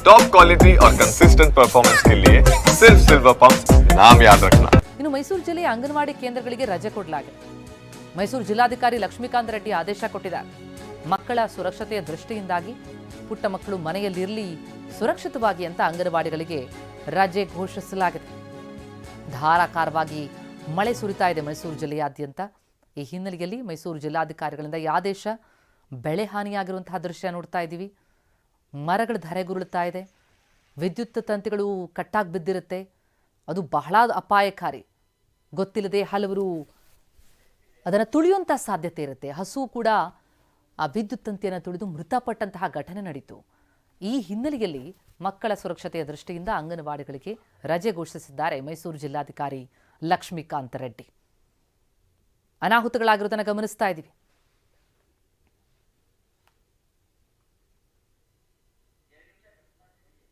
Top quality और consistent performance के लिए सिर्फ सिल्वर पंप नाम याद रखना ಇನ್ನು ಮೈಸೂರು ಜಿಲ್ಲೆಯ ಅಂಗನವಾಡಿ ಕೇಂದ್ರಗಳಿಗೆ ರಜೆ ಕೊಡಲಾಗಿದೆ ಮೈಸೂರು ಜಿಲ್ಲಾಧಿಕಾರಿ ಲಕ್ಷ್ಮೀಕಾಂತ್ ರೆಡ್ಡಿ ಆದೇಶ ಕೊಟ್ಟಿದ್ದಾರೆ ಮಕ್ಕಳ ಸುರಕ್ಷತೆಯ ದೃಷ್ಟಿಯಿಂದಾಗಿ ಪುಟ್ಟ ಮಕ್ಕಳು ಮನೆಯಲ್ಲಿರಲಿ ಸುರಕ್ಷಿತವಾಗಿ ಅಂತ ಅಂಗನವಾಡಿಗಳಿಗೆ ರಜೆ ಘೋಷಿಸಲಾಗಿದೆ ಧಾರಾಕಾರವಾಗಿ ಮಳೆ ಸುರಿತಾ ಇದೆ ಮೈಸೂರು ಜಿಲ್ಲೆಯಾದ್ಯಂತ ಈ ಹಿನ್ನೆಲೆಯಲ್ಲಿ ಮೈಸೂರು ಜಿಲ್ಲಾಧಿಕಾರಿಗಳಿಂದ ಈ ಆದೇಶ ಬೆಳೆ ಹಾನಿಯಾಗಿರುವಂತಹ ದೃಶ್ಯ ನೋಡ್ತಾ ಇದ್ದೀವಿ ಮರಗಳು ಧರೆಗುರುಳುತ್ತಾ ಇದೆ. ವಿದ್ಯುತ್ ತಂತಿಗಳು ಕಟ್ಟಾಗಿ ಬಿದ್ದಿರುತ್ತೆ. ಅದು ಬಹಳ ಅಪಾಯಕಾರಿ. ಗೊತ್ತಿಲ್ಲದೆ ಹಲವರು ಅದನ್ನು ತುಳಿಯುವಂಥ ಸಾಧ್ಯತೆ ಇರುತ್ತೆ. ಹಸು ಕೂಡ ಆ ವಿದ್ಯುತ್ ತಂತಿಯನ್ನು ತುಳಿದು ಮೃತಪಟ್ಟಂತಹ ಘಟನೆ ನಡೀತು. ಈ ಹಿನ್ನೆಲೆಯಲ್ಲಿ ಮಕ್ಕಳ ಸುರಕ್ಷತೆಯ ದೃಷ್ಟಿಯಿಂದ ಅಂಗನವಾಡಿಗಳಿಗೆ ರಜೆ ಘೋಷಿಸಿದ್ದಾರೆ ಮೈಸೂರು ಜಿಲ್ಲಾಧಿಕಾರಿ ಲಕ್ಷ್ಮೀಕಾಂತ ರೆಡ್ಡಿ. ಅನಾಹುತಗಳಾಗಿರೋದನ್ನು ಗಮನಿಸ್ತಾ ಇದ್ದೀವಿ.